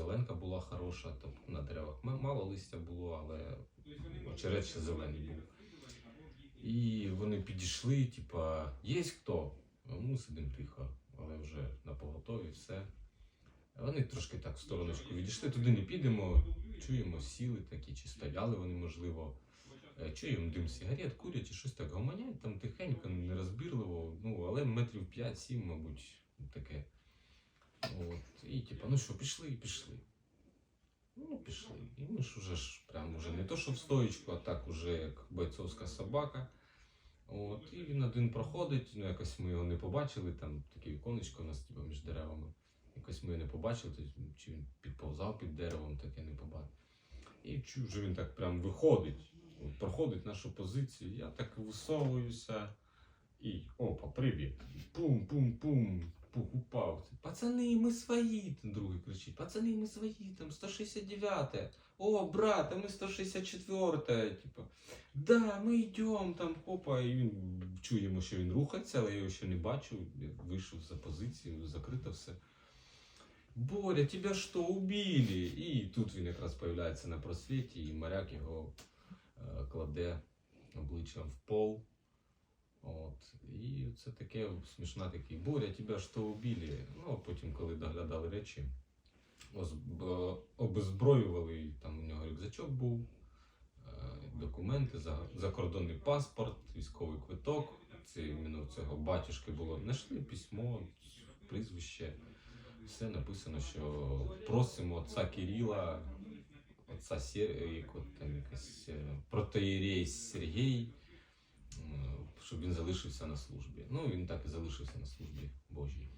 зеленка була хороша, тобто на деревах мало листя було, але очерет ще зелений був. І вони підійшли, типа, є хто? Ну, сидимо тихо, але вже на поготові все. Вони трошки так в стороночку відійшли, туди не підемо, чуємо, сіли такі, чи стояли вони, можливо. Е, Чуємо дим сигарет, курять і щось так гомонять, там тихенько, нерозбірливо, ну, але метрів 5-7, мабуть. І типа, ну що, пішли і пішли. Ну, пішли. І ми ж уже ж прям уже не то, що в стоїчку, а так уже як бойцовська собака. От, і він один проходить, ну якось ми його не побачили, там таке віконечко у нас типу, між деревами. Якось ми його не побачили, чи він підповзав під деревом, таке не побачив. І чую, вже він так прям виходить, от, проходить нашу позицію. Я так висовуюся і опа, привіт. Пум-пум-пум. Пух упав. Пацани, ми свої. Там другий кричить. Пацани, ми свої, там 169. О, брат, а ми 164. Типа, да, ми йдемо там, опа, і він чуємо, що він рухається, але я його ще не бачу. Вийшов за позицію, закрито все. Боря, тебя что, убили? І тут він якраз появляється на просвіті, і моряк його е, кладе обличчям в пол. От. І це таке смішна такий Боря, тебе що убили? Ну, а потім, коли доглядали речі, обезброювали, там у нього рюкзачок був, е, документи, закордонний паспорт, військовий квиток. Це іменно цього батюшки було. Знайшли письмо, прізвище. Все написано, що просимо отця Кирила, отця Сер... як от там якась е, протоєрей Сергій, щоб він залишився на службі. Ну, він так і залишився на службі Божій.